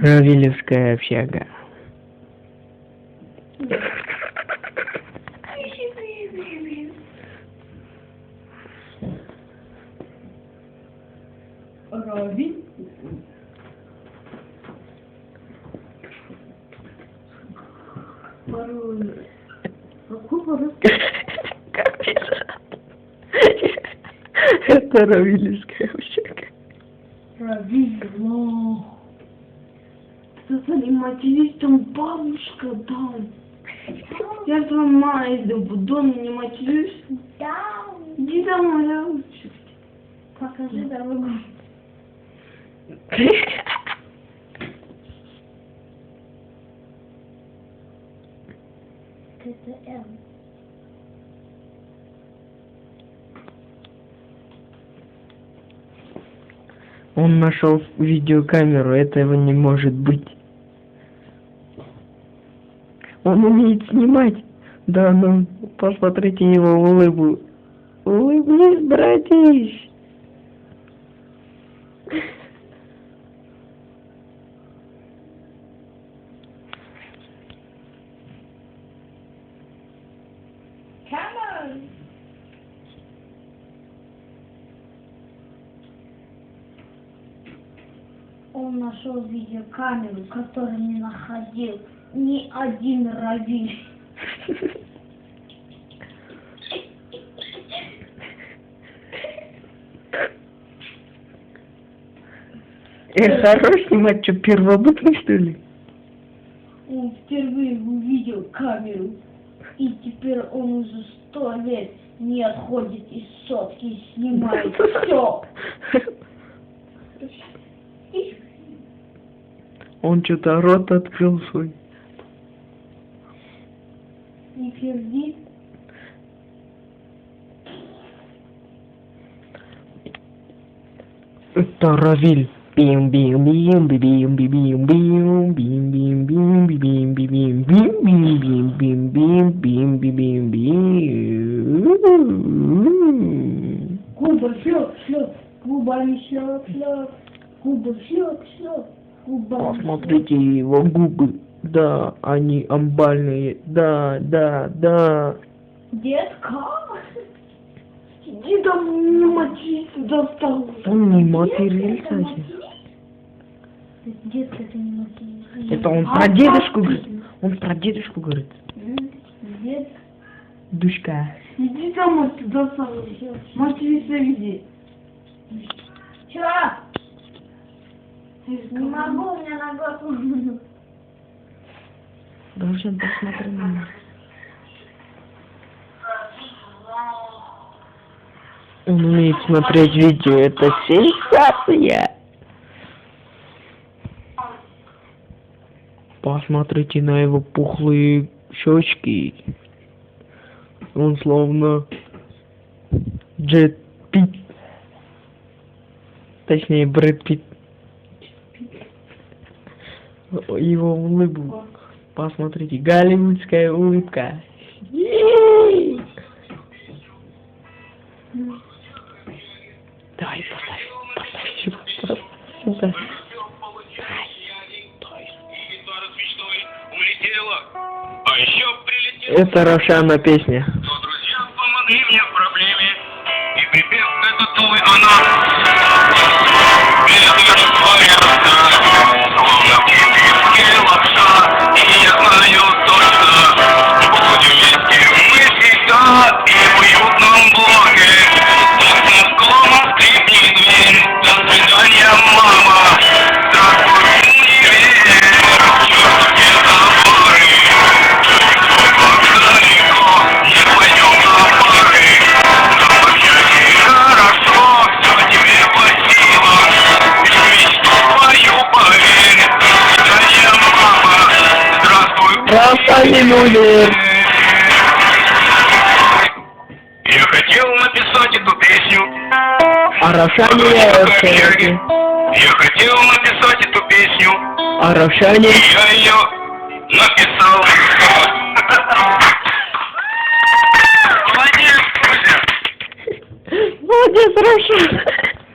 Равилевская общага. Это Равилевская общага провезло. С этим там бабушка, да. Я с вами иду, в дом не матерюсь. Да. Иди домой, я учусь. Покажи дорогу. КТМ. Он нашел видеокамеру, этого не может быть. Он умеет снимать. Да, ну, посмотрите его улыбу. Улыбнись, братиш. Он нашел видеокамеру, которую не находил ни один равиль. Э, хорош снимать, что, первобытный, что ли? Он впервые увидел камеру. И теперь он уже сто лет не отходит из сотки и снимает все. Он что-то рот открыл свой. Не перди. Это Равиль. Бим бим бим бим бим бим бим бим бим бим бим бим бим бим бим бим бим бим бим бим Губа шлеп, шлеп, губами шлеп, шлеп, губы шлеп, шлеп, Посмотрите его губы. Да, они амбальные. Да, да, да. Детка. Иди домой, не матерись, достал. Он не матерился. Детка, это не матерись. Это он А про дедушку папа? говорит. Он про дедушку говорит. Дед. Душка. Иди домой, ты достал. Матерись иди. Не могу, у меня нога пухнет. Должен посмотреть на меня. Он умеет смотреть видео. Это сенсация. Посмотрите на его пухлые щечки. Он словно Джет Пит. Точнее, Брэд Питт. Его улыбку. Посмотрите, голливудская улыбка. Давай, поставь, поставь сюда, поставь сюда. Это Рошана песня. Но друзья помогли мне в проблеме, и припев этот твой она. Умер. Я хотел написать эту песню. А Рошане Короче, Я хотел написать эту песню. А Рошане Я ее написал. Молодец. Молодец, Рошан.